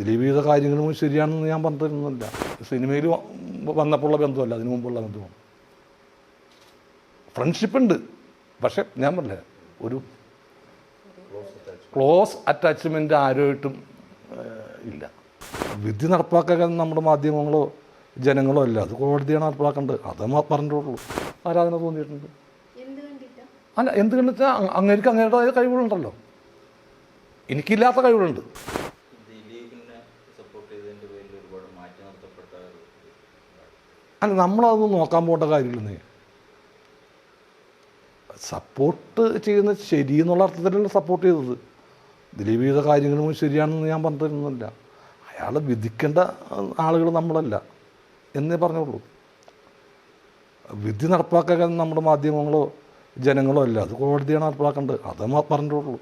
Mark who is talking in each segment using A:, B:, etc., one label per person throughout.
A: ദിലീപ് ചെയ്ത കാര്യങ്ങളും ശരിയാണെന്ന് ഞാൻ പറഞ്ഞിരുന്നില്ല. സിനിമയിൽ വന്നപ്പോഴുള്ള ബന്ധമല്ല അതിനു മുമ്പുള്ള ബന്ധമാണ്. ഫ്രണ്ട്ഷിപ്പ് ഉണ്ട്. പക്ഷെ ഞാൻ പറഞ്ഞില്ല ഒരു ക്ലോസ് അറ്റാച്ച്മെന്റ് ആരുമായിട്ടും ഇല്ല. വിധി നടപ്പാക്കാൻ നമ്മുടെ മാധ്യമങ്ങളോ ജനങ്ങളോ അല്ല. അത് കോടതിയാണ് നടപ്പാക്കേണ്ടത്. അത് പറഞ്ഞിട്ടുള്ളൂ. ആരാധന തോന്നിയിട്ടുണ്ട്? അല്ല എന്ത് കണ്ടിട്ട്? അങ്ങേക്ക് അങ്ങേരുടെ കഴിവുകളുണ്ടല്ലോ. എനിക്കില്ലാത്ത കഴിവുകളുണ്ട്
B: ദിലീപിനെ സപ്പോർട്ട് ചെയ്തതിന്റെ പേരിൽ ഒരുപാട് മാറ്റി നിർത്തപ്പെട്ട ഒരു-
A: അല്ല നമ്മളതൊന്നും നോക്കാൻ പോകേണ്ട കാര്യമില്ലെന്നേ സപ്പോർട്ട് ചെയ്യുന്ന ശരി എന്നുള്ള അർത്ഥത്തിലല്ല സപ്പോർട്ട് ചെയ്തത്. ദിലീപ് ചെയ്ത കാര്യങ്ങളും ശരിയാണെന്ന് ഞാൻ പറഞ്ഞിരുന്നില്ല. അയാൾ വിധിക്കേണ്ട ആളുകൾ നമ്മളല്ല എന്നേ പറഞ്ഞുള്ളൂ. വിധി നടപ്പാക്കാൻ നമ്മുടെ മാധ്യമങ്ങളോ ജനങ്ങളോ അല്ല അത് കോടതിയാണ് നടപ്പാക്കേണ്ടത്. അത് പറഞ്ഞിട്ടുള്ളൂ.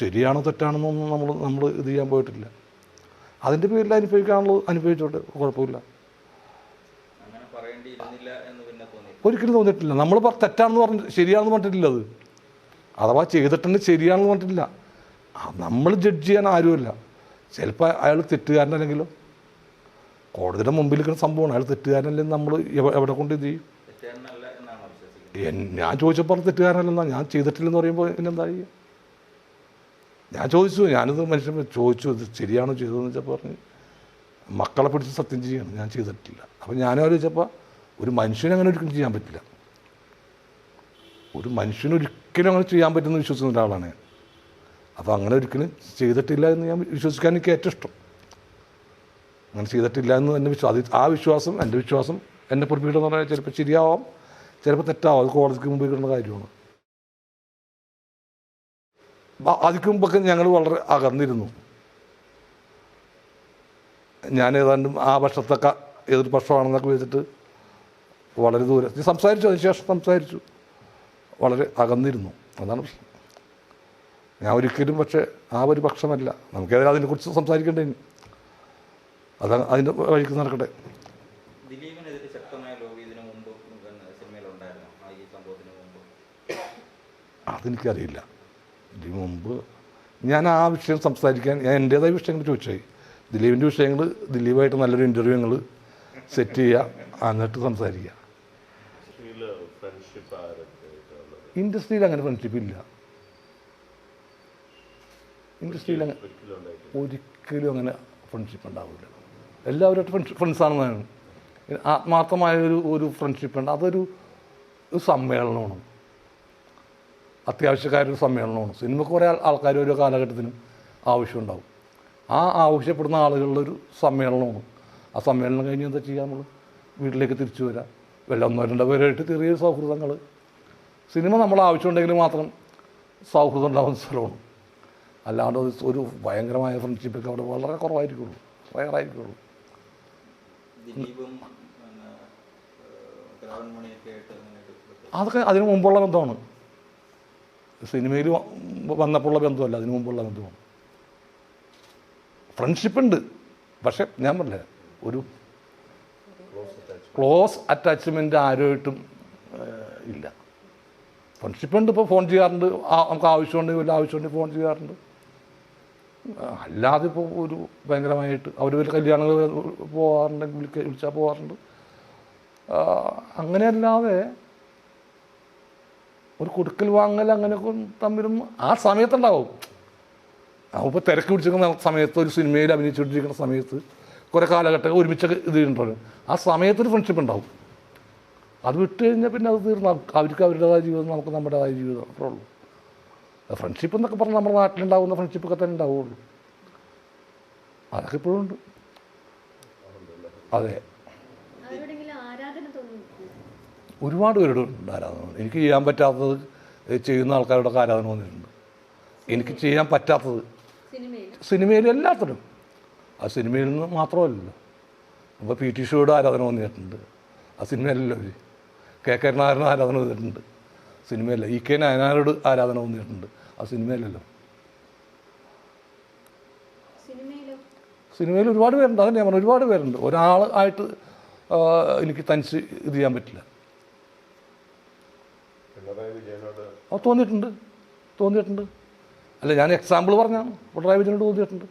A: ശരിയാണോ തെറ്റാണെന്നൊന്നും നമ്മൾ നമ്മൾ ഇത് ചെയ്യാൻ പോയിട്ടില്ല. അതിന്റെ പേരിൽ അനുഭവിക്കാനുള്ളത് അനുഭവിച്ചോട്ടെ കുഴപ്പമില്ല
B: അങ്ങനെ പറയേണ്ടിയിരുന്നില്ല എന്ന് പിന്നെ തോന്നി
A: ഒരിക്കലും തോന്നിയിട്ടില്ല. നമ്മൾ തെറ്റാണെന്ന് പറഞ്ഞ് ശരിയാണെന്ന് പറഞ്ഞിട്ടില്ല അത്. അഥവാ ചെയ്തിട്ടുണ്ട് ശരിയാണെന്ന് പറഞ്ഞിട്ടില്ല. നമ്മൾ ജഡ്ജ് ചെയ്യാൻ ആരുമല്ല. ചിലപ്പോൾ അയാൾ തെറ്റുകാരനല്ലെങ്കിലോ? കോടതിയുടെ മുമ്പിൽ നിൽക്കുന്ന സംഭവമാണ്. അയാൾ തെറ്റുകാരനല്ലെന്ന് നമ്മൾ എവിടെ കൊണ്ട് ഇത് ചെയ്യും? ഞാൻ ചോദിച്ചപ്പോൾ തെറ്റുകാരനല്ലെന്നാ. ഞാൻ ചെയ്തിട്ടില്ലെന്ന് പറയുമ്പോൾ പിന്നെന്താ ചെയ്യുക ഞാൻ ചോദിച്ചു ഞാനിത് മനുഷ്യൻ ചോദിച്ചു ഇത് ശരിയാണോ ചെയ്തതെന്ന് വെച്ചപ്പോൾ പറഞ്ഞ് മക്കളെ പിടിച്ച് സത്യം ചെയ്യണം. ഞാൻ ചെയ്തിട്ടില്ല. അപ്പോൾ ഞാൻ ആലോചിച്ചപ്പോൾ ഒരു മനുഷ്യനെ അങ്ങനെ ഒരിക്കലും ചെയ്യാൻ പറ്റില്ല. ഒരു മനുഷ്യനൊരിക്കലും അങ്ങനെ ചെയ്യാൻ പറ്റുമെന്ന് വിശ്വസിക്കുന്ന ഒരാളാണ് ഞാൻ. അപ്പോൾ അങ്ങനെ ഒരിക്കലും ചെയ്തിട്ടില്ല എന്ന് ഞാൻ വിശ്വസിക്കാൻ എനിക്ക് ഏറ്റവും ഇഷ്ടം. അങ്ങനെ ചെയ്തിട്ടില്ല എന്ന് എന്റെ വിശ്വാസം ആ വിശ്വാസം എന്റെ വിശ്വാസം എന്നെ പൊറപ്പിക്കണമെന്ന് പറഞ്ഞാൽ ചിലപ്പോൾ ശരിയാവാം ചിലപ്പോൾ തെറ്റാവാം. അത് കോടതിക്ക് മുമ്പ് കിട്ടുന്ന കാര്യമാണ്. അതിക്ക് മുമ്പൊക്കെ ഞങ്ങൾ വളരെ അകന്നിരുന്നു. ഞാൻ ഏതാണ്ടും ആ വർഷത്തൊക്കെ ഏതൊരു പക്ഷമാണെന്നൊക്കെ വെച്ചിട്ട് വളരെ ദൂരെ. സംസാരിച്ചു? അതിനുശേഷം സംസാരിച്ചു. വളരെ അകന്നിരുന്നു. അതാണ് പ്രശ്നം. ഞാൻ ഒരിക്കലും പക്ഷേ ആ ഒരു പക്ഷമല്ല. നമുക്കേതായാലും അതിനെക്കുറിച്ച് സംസാരിക്കേണ്ടേ. അതാണ് അതിന്റെ വഴിക്ക് നടക്കട്ടെ. അതെനിക്കറിയില്ല. ഇതിന് മുമ്പ് ഞാൻ ആ വിഷയം സംസാരിക്കാൻ ഞാൻ എന്റേതായ വിഷയങ്ങൾ ചോദിച്ചായി. ദിലീപിന്റെ വിഷയങ്ങൾ ദിലീപായിട്ട് നല്ലൊരു ഇന്റർവ്യൂ ഞങ്ങൾ സെറ്റ് ചെയ്യുക എന്നിട്ട് സംസാരിക്കുക. ഇൻഡസ്ട്രിയിൽ അങ്ങനെ ഫ്രണ്ട്ഷിപ്പ് ഇല്ല. ഇൻഡസ്ട്രിയിൽ അങ്ങനെ
C: ഒരിക്കലും
A: അങ്ങനെ ഫ്രണ്ട്ഷിപ്പ് ഉണ്ടാവില്ല എല്ലാവരും ഫ്രണ്ട്സ് ഫ്രണ്ട്സാണെന്നാണ് ആത്മാർത്ഥമായ ഒരു ഒരു ഫ്രണ്ട്ഷിപ്പ് ഉണ്ട്. അതൊരു ഒരു സമ്മേളനമാണ്. അത്യാവശ്യക്കാരൊരു സമ്മേളനമാണ്. സിനിമക്ക് കുറേ ആൾ- ആൾക്കാർ ഓരോ കാലഘട്ടത്തിനും ആവശ്യമുണ്ടാവും. ആ ആവശ്യപ്പെടുന്ന ആളുകളുടെ ഒരു സമ്മേളനമാണ്. ആ സമ്മേളനം കഴിഞ്ഞ് എന്താ ചെയ്യുക നമ്മൾ വീട്ടിലേക്ക് തിരിച്ചു വരാം. വല്ല ഒന്നോ രണ്ടോ പേരായിട്ട് ചെറിയ സൗഹൃദങ്ങൾ. സിനിമ നമ്മൾ ആവശ്യമുണ്ടെങ്കിൽ മാത്രം സൗഹൃദം ഉണ്ടാകുന്ന സ്ഥലമാണ്. അല്ലാണ്ട് ഒരു- ഭയങ്കരമായ ഫ്രണ്ട്ഷിപ്പൊക്കെ അവിടെ വളരെ കുറവായിരിക്കുള്ളൂ. റയറായിരിക്കുള്ളൂ. അതൊക്കെ അതിന് മുമ്പുള്ള ബന്ധമാണ്. സിനിമയിൽ വന്നപ്പോഴുള്ള ബന്ധമല്ല അതിനു മുമ്പുള്ള ബന്ധമാണ്. ഫ്രണ്ട്ഷിപ്പ് ഉണ്ട്. പക്ഷെ ഞാൻ പറഞ്ഞില്ല ഒരു ക്ലോസ് അറ്റാച്ച്മെന്റ് ആരുമായിട്ടും ഇല്ല. ഫ്രണ്ട്ഷിപ്പ് ഉണ്ട് ഇപ്പോൾ ഫോൺ ചെയ്യാറുണ്ട്. നമുക്ക് ആവശ്യമുണ്ടെങ്കിൽ വല്ല ആവശ്യമുണ്ടെങ്കിൽ ഫോൺ ചെയ്യാറുണ്ട്. അല്ലാതെ ഇപ്പോൾ ഒരു ഭയങ്കരമായിട്ട് അവർ വലിയ കല്യാണങ്ങൾ പോകാറുണ്ടെങ്കിൽ വിളിക്ക വിളിച്ചാൽ പോകാറുണ്ട് അങ്ങനെയല്ലാതെ ഒരു കൊടുക്കൽ വാങ്ങൽ അങ്ങനെയൊക്കെ തമ്മിലും ആ സമയത്തുണ്ടാവും. അപ്പോൾ തിരക്ക് പിടിച്ചിരിക്കുന്ന സമയത്ത് ഒരു സിനിമയിൽ അഭിനയിച്ചുകൊണ്ടിരിക്കുന്ന സമയത്ത് കുറേ കാലഘട്ടം ഒരുമിച്ച് ഇത് ഉണ്ടല്ലോ ആ സമയത്തൊരു ഫ്രണ്ട്ഷിപ്പ് ഉണ്ടാവും. അത് വിട്ട് കഴിഞ്ഞാൽ പിന്നെ അത് തീർന്നു. അവർക്ക് അവരുടേതായ ജീവിതം നമുക്ക് നമ്മുടേതായ ജീവിതം അത്രേ ഉള്ളൂ. ഫ്രണ്ട്ഷിപ്പ് എന്നൊക്കെ പറഞ്ഞാൽ നമ്മുടെ നാട്ടിലുണ്ടാവുന്ന ഫ്രണ്ട്ഷിപ്പൊക്കെ തന്നെ ഉണ്ടാവുള്ളൂ. അതൊക്കെ ഇപ്പോഴും ഉണ്ട്. അതെ. ഒരുപാട് പേരുടെ ഉണ്ട് ആരാധന എനിക്ക് ചെയ്യാൻ പറ്റാത്തത് ചെയ്യുന്ന ആൾക്കാരോടൊക്കെ ആരാധന വന്നിട്ടുണ്ട് എനിക്ക് ചെയ്യാൻ പറ്റാത്തത്
D: സിനിമയിൽ
A: എല്ലാത്തിനും ആ സിനിമയിൽ നിന്ന് മാത്രമല്ലല്ലോ. അപ്പോൾ പി ടി ഷോയുടെ ആരാധന വന്നിട്ടുണ്ട്? ആ സിനിമയല്ലല്ലോ അവർ കെ കരുണാകരന് ആരാധന വന്നിട്ടുണ്ട്? സിനിമയല്ല. ഇ കെ നായനാരോട് ആരാധന വന്നിട്ടുണ്ട്? ആ സിനിമയിലല്ലോ
D: സിനിമയിലോ?
A: സിനിമയിൽ ഒരുപാട് പേരുണ്ട്. അതന്നെ ഞാൻ പറഞ്ഞു ഒരുപാട് പേരുണ്ട്. ഒരാൾ ആയിട്ട് എനിക്ക് തനിച്ച് ഇത് ചെയ്യാൻ പറ്റില്ല. തോന്നിയിട്ടുണ്ട്. തോന്നിയിട്ടുണ്ട്. അല്ല ഞാൻ എക്സാമ്പിൾ പറഞ്ഞാണ് പിണറായി വിജയനോട് തോന്നിയിട്ടുണ്ട്.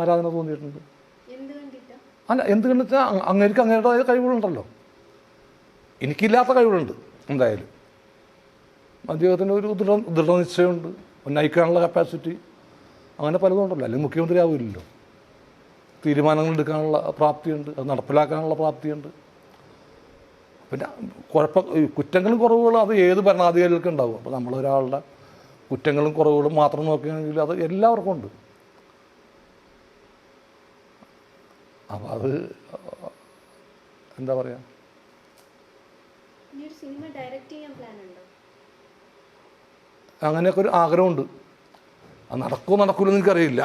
A: ആരാധന തോന്നിയിട്ടുണ്ട്.
D: കണ്ടിട്ടാ?
A: അല്ല എന്ത് കണ്ടെച്ചാൽ അങ്ങേക്ക് അങ്ങേരുടേതായ കഴിവുകളുണ്ടല്ലോ. എനിക്കില്ലാത്ത കഴിവുകളുണ്ട് എന്തായാലും. അദ്ദേഹത്തിന് ഒരു ദൃഢ ദൃഢനിശ്ചയമുണ്ട്. നയിക്കാനുള്ള കപ്പാസിറ്റി അങ്ങനെ പലതും ഉണ്ടല്ലോ. അല്ലെങ്കിൽ മുഖ്യമന്ത്രി ആവില്ലല്ലോ തീരുമാനങ്ങൾ എടുക്കാനുള്ള പ്രാപ്തിയുണ്ട് അത് നടപ്പിലാക്കാനുള്ള പ്രാപ്തിയുണ്ട്. പിന്നെ കുഴപ്പ കുറ്റങ്ങളും കുറവുകളും അത് ഏത് ഭരണാധികാരികൾക്കും ഉണ്ടാവും. അപ്പോൾ നമ്മളൊരാളുടെ കുറ്റങ്ങളും കുറവുകളും മാത്രം നോക്കുകയാണെങ്കിൽ അത് എല്ലാവർക്കും ഉണ്ട്. അപ്പോൾ അത് എന്താ
D: പറയാ?
A: അങ്ങനെയൊക്കെ ഒരു ആഗ്രഹമുണ്ട്. അത് നടക്കുമോ നടക്കില്ലെന്ന് എനിക്കറിയില്ല.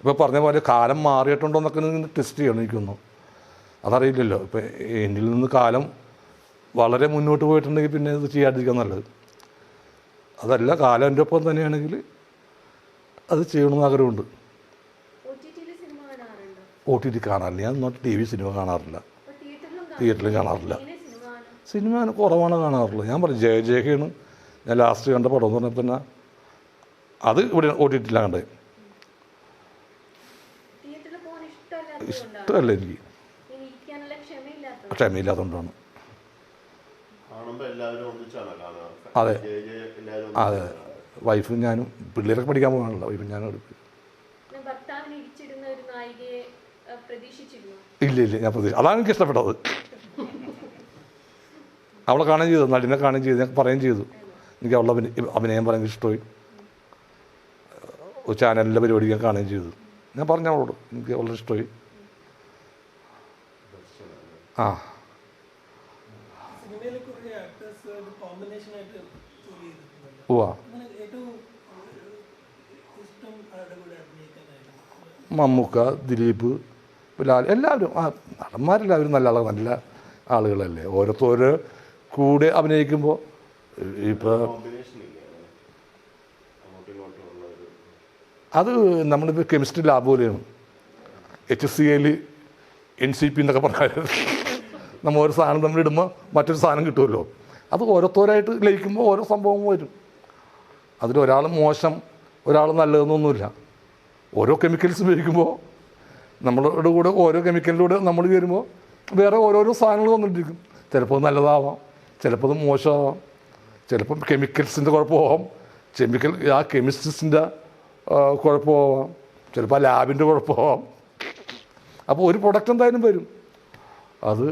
A: ഇപ്പോൾ പറഞ്ഞ പോലെ കാലം മാറിയിട്ടുണ്ടോ എന്നൊക്കെ ടെസ്റ്റ് ചെയ്യണം എനിക്കൊന്നും. അതറിയില്ലല്ലോ. ഇപ്പോൾ എന്നിൽ നിന്ന് കാലം വളരെ മുന്നോട്ട് പോയിട്ടുണ്ടെങ്കിൽ പിന്നെ ഇത് ചെയ്യാതിരിക്കാൻ നല്ലത്. അതല്ല കാലം എന്റെ ഒപ്പം തന്നെയാണെങ്കിൽ അത് ചെയ്യണമെന്ന് ആഗ്രഹമുണ്ട്
D: ഒ ടി ടിയിൽ സിനിമ കാണാറുണ്ടോ
A: ഒ ടി ടി കാണാറില്ല. ഞാൻ നോട്ട് ടി വി സിനിമ കാണാറില്ല. തിയേറ്ററിൽ കാണാറില്ല.
D: സിനിമ
A: കുറവാണ് കാണാറുള്ളത്. ഞാൻ പറഞ്ഞു ജയ ജയക്കാണ്. ഞാൻ ലാസ്റ്റ് കണ്ട പടം എന്ന് പറഞ്ഞാൽ തന്നെ അത് ഇവിടെ ഒ ടി ടിയിലാണ് കണ്ടത്. ഇഷ്ടമല്ല എനിക്ക്. ക്ഷമയില്ലാത്തതുകൊണ്ടാണ്. അതെ. അതെ. വൈഫും ഞാനും പിള്ളേരൊക്കെ പഠിക്കാൻ പോകാനുള്ള വൈഫും ഞാനും എടുക്കും ഇല്ല ഇല്ല ഞാൻ പ്രതീക്ഷ അതാണ് എനിക്ക് ഇഷ്ടപ്പെട്ടത്. അവളെ കാണുകയും ചെയ്തു നടിനെ കാണുകയും ചെയ്തു ഞാൻ പറയുകയും ചെയ്തു. എനിക്ക് അവളുടെ അഭിനയ അഭിനയം ഭയങ്കര ഇഷ്ടമായി. ഒരു ചാനലിന്റെ പരിപാടി ഞാൻ കാണുകയും ചെയ്തു. ഞാൻ പറഞ്ഞു അവളോട് എനിക്ക് വളരെ ഇഷ്ടമായി. ആ. ഉവാ മമ്മൂക്ക ദിലീപ് ലാൽ എല്ലാവരും ആ നടന്മാരെല്ലാവരും നല്ല ആളുകൾ നല്ല ആളുകളല്ലേ. ഓരോരുത്തോര് കൂടെ അഭിനയിക്കുമ്പോൾ ഇപ്പോൾ അത് നമ്മളിപ്പോൾ കെമിസ്ട്രി ലാബ് പോലെയാണ്. എച്ച് സി എയിൽ എൻ സി പി എന്നൊക്കെ പറഞ്ഞാൽ നമ്മൾ ഒരു സാധനം നമ്മൾ ഇടുമ്പോൾ മറ്റൊരു സാധനം കിട്ടുമല്ലോ. അത് ഓരോരുത്തരായിട്ട് ലയിക്കുമ്പോൾ ഓരോ സംഭവം വരും. അതിൽ ഒരാൾ മോശം ഒരാൾ നല്ലതെന്നൊന്നുമില്ല. ഓരോ കെമിക്കൽസ് ഉപയോഗിക്കുമ്പോൾ നമ്മളുടെ കൂടെ ഓരോ കെമിക്കലിലൂടെ നമ്മൾ വരുമ്പോൾ വേറെ ഓരോരോ സാധനങ്ങൾ വന്നിട്ടിരിക്കും. ചിലപ്പോൾ നല്ലതാവാം ചിലപ്പോൾ അത് മോശമാവാം ചിലപ്പം കെമിക്കൽസിന്റെ കുഴപ്പമാവാം കെമിക്കൽ ആ കെമിസ്ട്രിസിന്റെ കുഴപ്പമാവാം ചിലപ്പോൾ ആ ലാബിന്റെ കുഴപ്പമാവാം. അപ്പോൾ ഒരു പ്രൊഡക്റ്റ് എന്തായാലും വരും. അത്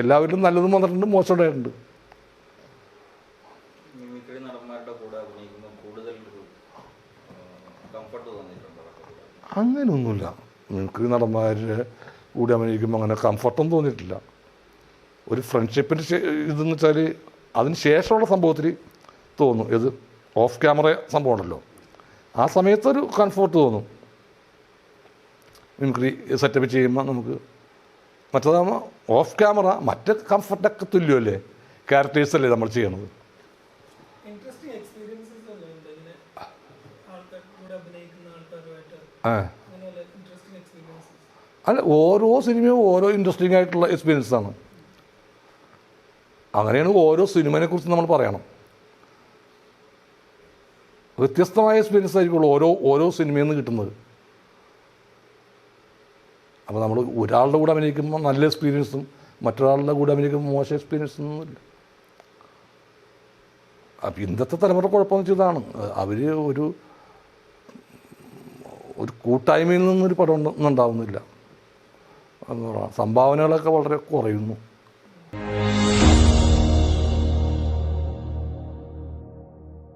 A: എല്ലാവരിലും നല്ലതും വന്നിട്ടുണ്ട് മോശം ഉണ്ടായിട്ടുണ്ട്
B: മിമിക്രി നടന്മാരുടെ കൂടെ അഭിനയിക്കുമ്പോൾ കൂടുതൽ ഒരു കംഫർട്ട് തോന്നിയിട്ടുണ്ടോ?
A: അങ്ങനെയൊന്നുമില്ല. മിമിക്രി നടന്മാരുടെ കൂടി അഭിനയിക്കുമ്പോൾ അങ്ങനെ കംഫർട്ടൊന്നും തോന്നിയിട്ടില്ല. ഒരു ഫ്രണ്ട്ഷിപ്പിന്റെ ഇതെന്ന് വെച്ചാൽ അതിന് ശേഷമുള്ള സംഭവത്തിൽ തോന്നും. ഇത് ഓഫ് ക്യാമറ സംഭവമാണല്ലോ. ആ സമയത്തൊരു കംഫർട്ട് തോന്നും. മിമിക്രി സെറ്റപ്പ് ചെയ്യുമ്പോൾ നമുക്ക് മറ്റേതാകുമ്പോൾ ഓഫ് ക്യാമറ മറ്റ് കംഫർട്ടൊക്കെ തുല്യമല്ലേ? ക്യാരക്ടേഴ്സല്ലേ നമ്മൾ ചെയ്യണത്?
E: ഇൻട്രസ്റ്റിംഗ് എക്സ്പീരിയൻസസ് അല്ലേ ഉണ്ട് ഇങ്ങനെ ആൾക്കാർ കൂടെ അഭിനയിക്കുന്ന ആൾക്കാരുമായിട്ട്
A: ആ
E: അങ്ങനെയുള്ള ഇൻട്രസ്റ്റിംഗ് എക്സ്പീരിയൻസസ്
A: അല്ല ഓരോ സിനിമയും ഓരോ ഇൻട്രസ്റ്റിംഗ് ആയിട്ടുള്ള എക്സ്പീരിയൻസ് ആണ്. അങ്ങനെയാണ് ഓരോ സിനിമയെ കുറിച്ച് നമ്മൾ പറയണം. വ്യത്യസ്തമായ എക്സ്പീരിയൻസ് ആയിരിക്കുള്ളൂ ഓരോ ഓരോ സിനിമയിൽ നിന്ന് കിട്ടുന്നത്. അപ്പോൾ നമ്മൾ ഒരാളുടെ കൂടെ അഭിനയിക്കുമ്പോൾ നല്ല എക്സ്പീരിയൻസും മറ്റൊരാളുടെ കൂടെ അഭിനയിക്കുമ്പോൾ മോശം എക്സ്പീരിയൻസ് ഒന്നുമില്ല അപ്പം ഇന്നത്തെ തലമുറ കുഴപ്പമെന്ന് വെച്ചതാണ് അവർ ഒരു ഒരു കൂട്ടായ്മയിൽ നിന്നൊരു പടം ഉണ്ടാവുന്നില്ല. സംഭാവനകളൊക്കെ വളരെ കുറയുന്നു.